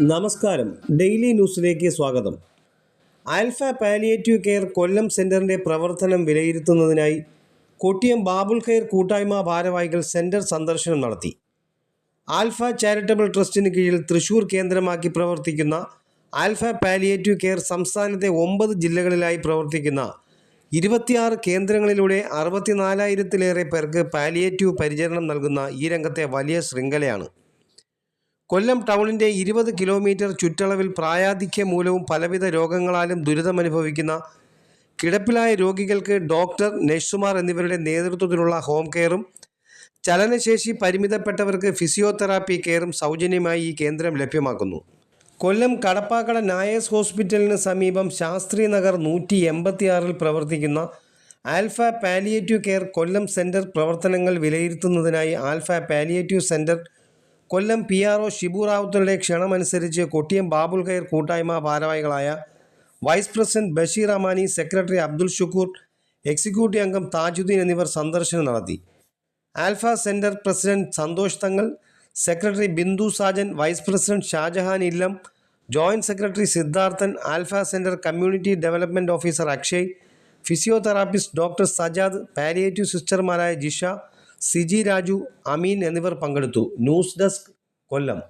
നമസ്കാരം. ഡെയിലി ന്യൂസിലേക്ക് സ്വാഗതം. ആൽഫ പാലിയേറ്റീവ് കെയർ കൊല്ലം സെന്ററിന്റെ പ്രവർത്തനം വിലയിരുത്തുന്നതിനായി കൊട്ടിയം ബാബുൽ കെയർ കൂട്ടായ്മ ഭാരവാഹികൾ സെന്റർ സന്ദർശനം നടത്തി. ആൽഫ ചാരിറ്റബിൾ ട്രസ്റ്റിന് കീഴിൽ തൃശൂർ കേന്ദ്രമാക്കി പ്രവർത്തിക്കുന്ന ആൽഫ പാലിയേറ്റീവ് കെയർ സംസ്ഥാനത്തെ ഒമ്പത് ജില്ലകളിലായി പ്രവർത്തിക്കുന്ന ഇരുപത്തിയാറ് കേന്ദ്രങ്ങളിലൂടെ അറുപത്തിനാലായിരത്തിലേറെ പേർക്ക് പാലിയേറ്റീവ് പരിചരണം നൽകുന്ന ഈ രംഗത്തെ വലിയ ശൃംഖലയാണ്. കൊല്ലം ടൗണിന്റെ ഇരുപത് കിലോമീറ്റർ ചുറ്റളവിൽ പ്രായാധിക്യം മൂലവും പലവിധ രോഗങ്ങളാലും ദുരിതമനുഭവിക്കുന്ന കിടപ്പിലായ രോഗികൾക്ക് ഡോക്ടർ നഴ്സുമാർ എന്നിവരുടെ നേതൃത്വത്തിലുള്ള ഹോം കെയറും ചലനശേഷി പരിമിതപ്പെട്ടവർക്ക് ഫിസിയോതെറാപ്പി കെയറും സൗജന്യമായി ഈ കേന്ദ്രം ലഭ്യമാക്കുന്നു. കൊല്ലം കടപ്പാക്കട നായസ് ഹോസ്പിറ്റലിന് സമീപം ശാസ്ത്രി നഗർ നൂറ്റി എൺപത്തിയാറിൽ പ്രവർത്തിക്കുന്ന alpha palliative care Kollam centre പ്രവർത്തനങ്ങൾ വിലയിരുത്തുന്നതിനായി alpha palliative centre Kollam P R O Shibu റാവുത്തറുടെ ക്ഷണമനുസരിച്ച് കൊട്ടിയം ബാബുൽ ഖൈർ കൂട്ടായ്മ ഭാരവാഹികളായ vice president Basheer Amani secretary Abdul Shukoor executive അംഗം താജുദ്ദീൻ എന്നിവർ സന്ദർശനം നടത്തി. Alpha centre president Santhosh Thangal secretary Bindu Sajan vice president Shajahan Illam joint secretary Siddharthan alpha centre community development officer Akshay physiotherapist doctor Sajad palliative സിസ്റ്റർമാരായ Jisha Siji Raju Ameen എന്നിവർ പങ്കെടുത്തു. News desk Kollam.